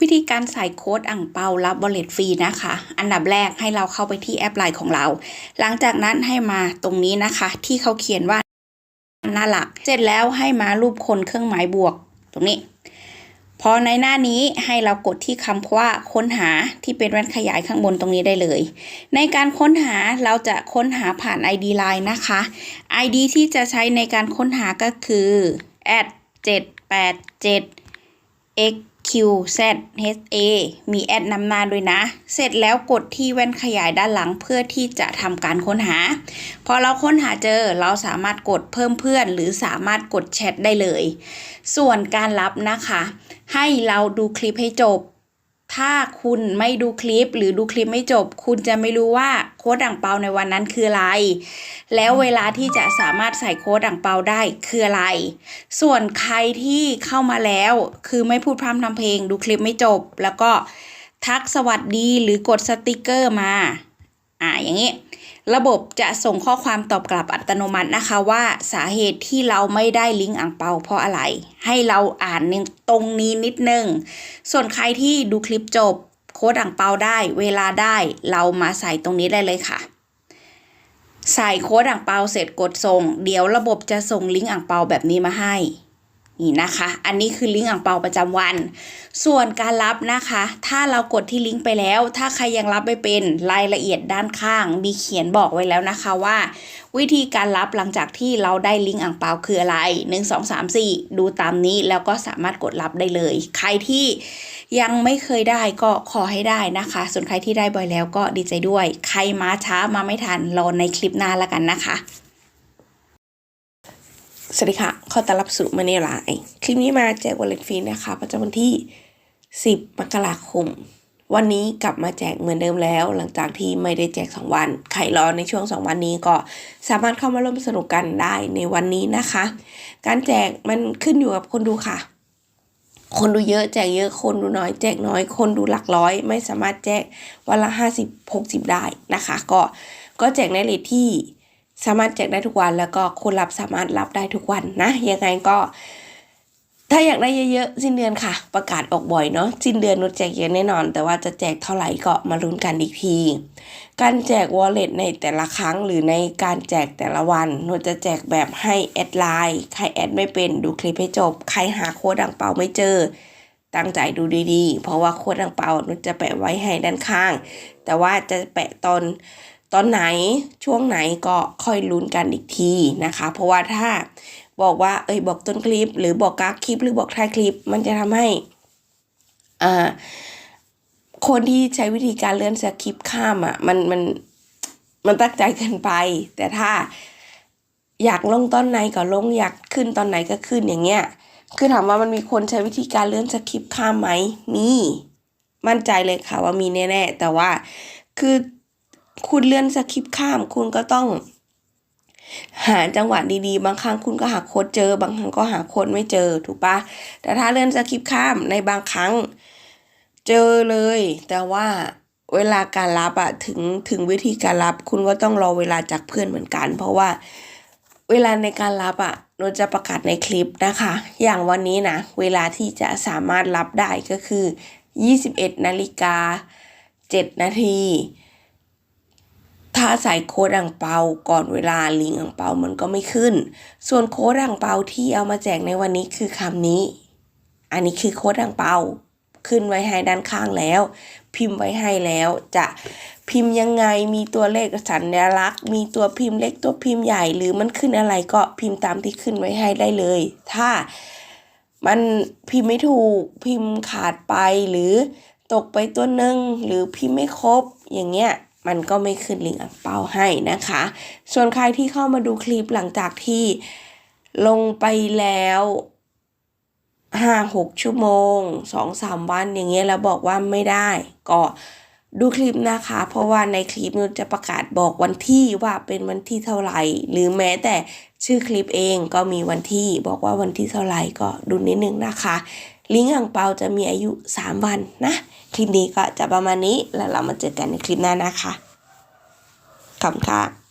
วิธีการใส่โค้ดอ่างเปารับบอลเลตฟรีนะคะ อันดับแรกให้เราเข้าไปที่แอปไลน์ของเรา หลังจากนั้นให้มาตรงนี้นะคะ ที่เขาเขียนว่าหน้าหลัก เสร็จแล้วให้มารูปคนเครื่องหมายบวก ตรงนี้ พอในหน้านี้ให้เรากดที่คำว่าค้นหาที่เป็นแว่นขยายข้างบนตรงนี้ได้เลย ในการค้นหาเราจะค้นหาผ่าน ID Line นะคะ ID ที่จะใช้ในการค้นหาก็คือ Q Z H A มีแอดนำหน้าด้วยนะ เสร็จแล้วกดที่แว่นขยายด้านหลังเพื่อที่จะทำการค้นหา พอเราค้นหาเจอเราสามารถกดเพิ่มเพื่อน หรือสามารถกดแชทได้เลย ส่วนการรับนะคะ ให้เราดูคลิปให้จบ ถ้าคุณไม่ดูคลิปหรือดูคลิปไม่จบ คุณจะไม่รู้ว่าโค้ดอ่างเปาในวันนั้นคืออะไร แล้วเวลาที่จะสามารถใส่โค้ดอ่างเปาได้คืออะไร ส่วนใครที่เข้ามาแล้ว คือไม่พูดพร่ำทำเพลง ดูคลิปไม่จบ แล้วก็ทักสวัสดีหรือกดสติกเกอร์มา อ่าอย่างนี้ ระบบจะส่งข้อความตอบกลับอัตโนมัตินะคะว่าสาเหตุที่เราไม่ได้ลิงก์อ่างเปาเพราะอะไร ให้เราอ่านตรงนี้นิดนึง ส่วนใครที่ดูคลิปจบโค้ดอ่างเปาได้ เวลาได้เรามาใส่ตรงนี้ได้เลยค่ะ ใส่โค้ดอ่างเปาเสร็จกดส่ง เดี๋ยวระบบจะส่งลิงก์อ่างเปาแบบนี้มาให้ นี่นะคะ อันนี้คือลิงก์อ่างเปาประจำวัน ส่วนการรับนะคะ ถ้าเรากดที่ลิงก์ไปแล้ว ถ้าใครยังรับไม่เป็นรายละเอียดด้านข้าง มีเขียนบอกไว้แล้วนะคะว่า วิธีการรับหลังจากที่เราได้ลิงก์อ่างเปาคืออะไร 1 2 3 4 ดูตามนี้แล้วก็สามารถกดรับได้เลย ใครที่ยังไม่เคยได้ก็ขอให้ได้นะคะ ส่วนใครที่ได้บ่อยแล้วก็ดีใจด้วย ใครมาช้ามาไม่ทันรอในคลิปหน้าล้วกันนะคะ สวัสดีค่ะ ขอต้อนรับสู่มาเนลายคลิปนี้มาแจกวอลเล็ตฟรีนะคะ ประจำวันที่ 10 มกราคม วันนี้กลับมาแจกเหมือนเดิมแล้ว หลังจากที่ไม่ได้แจก 2 วันใครรอในช่วง 2 วันนี้ก็สามารถเข้ามาร่วมสนุกกันได้ในวันนี้นะคะ การแจกมันขึ้นอยู่กับคนดูค่ะ คนดูเยอะแจกเยอะ คนดูน้อย แจกน้อย คนดูหลักร้อย ไม่สามารถแจกวันละ 50 60 ได้นะคะ ก็ก็แจกในเลทที่ สามารถแจกได้ทุกวันแล้วก็คนรับสามารถรับได้ทุกวันนะ ยังไงก็ ถ้าอยากได้เยอะๆสิ้นเดือนค่ะ ประกาศออกบ่อยเนาะสิ้นเดือนนุชแจกเยอะแน่นอน แต่ว่าจะแจกเท่าไหร่ก็มาลุ้นกันอีกที การแจก wallet ในแต่ละครั้งหรือในการแจกแต่ละวันนุชจะแจกแบบให้แอดไลน์ใครแอดไม่เป็นดูคลิปให้จบ ใครหาโค้ดดังเปาไม่เจอตั้งใจดูดีๆ เพราะว่าโค้ดดังเปานุจะแปะไว้ให้ด้านข้าง แต่ว่าจะแปะตอน ตอนไหนช่วงไหนก็ค่อยลุ้นกันอีกทีนะคะ เพราะว่าถ้าบอกว่าเอ้ยบอกต้นคลิป หรือบอกกลางคลิป หรือบอกท้ายคลิป มันจะทำให้อ่าคนที่ใช้วิธีการเลื่อนสคริปข้ามอะมันมันมันตั้งใจเกินไป แต่ถ้าอยากลงตอนไหนก็ลงอยากขึ้นตอนไหนก็ขึ้นอย่างเงี้ยคือถามว่ามันมีคนใช้วิธีการเลื่อนสคริปข้ามไหมมีมั่นใจเลยค่ะว่ามีแน่ๆแต่ว่าคือ คุณเลื่อนสคริปต์ข้าม คุณก็ต้อง หาจังหวะดีๆ บางครั้งคุณก็หาโค้ดเจอ บางครั้งก็หาโค้ดไม่เจอถูกปะแต่ถ้าเลื่อนสคริปต์ข้ามในบางครั้ง เจอเลย แต่ว่าเวลาการรับอะถึงถึงวิธีการรับ คุณก็ต้องรอเวลาจากเพื่อนเหมือนกัน เพราะว่าเวลาในการรับอะเราจะประกาศในคลิปนะคะ อย่างวันนี้นะเวลาที่จะสามารถรับได้ก็คือ 21นาฬิกา7นาที ถ้าใส่โค้ดอ่างเปาก่อนเวลาลิงอ่างเปามันก็ไม่ขึ้น ส่วนโค้ดอ่างเปาที่เอามาแจกในวันนี้คือคำนี้ อันนี้คือโค้ดอ่างเปาขึ้นไว้ให้ด้านข้างแล้ว พิมพ์ไว้ให้แล้วจะพิมพ์ยังไงมีตัวเลขสัญลักษณ์ มีตัวพิมพ์เล็กตัวพิมพ์ใหญ่หรือมันขึ้นอะไรก็พิมพ์ตามที่ขึ้นไว้ให้ได้เลย ถ้ามันพิมพ์ไม่ถูกพิมพ์ขาดไปหรือตกไปตัวหนึ่งหรือพิมพ์ไม่ครบอย่างเงี้ย มันก็ไม่ขึ้นลิงก์อ่างเปาให้นะคะ ส่วนใครที่เข้ามาดูคลิปหลังจากที่ลงไปแล้วห้าหกชั่วโมงสองสามวันอย่างเงี้ยแล้วบอกว่าไม่ได้ ก็ดูคลิปนะคะ เพราะว่าในคลิปนุจะประกาศบอกวันที่ว่าเป็นวันที่เท่าไหร่ หรือแม้แต่ชื่อคลิปเองก็มีวันที่บอกว่าวันที่เท่าไหร่ก็ดูนิดนึงนะคะ ลิงก์อ่างเปาจะมีอายุ 3 วันนะ คลิปนี้ก็จะประมาณนี้แล้วเรามาเจอกันในคลิปหน้านะคะขอบคุณค่ะ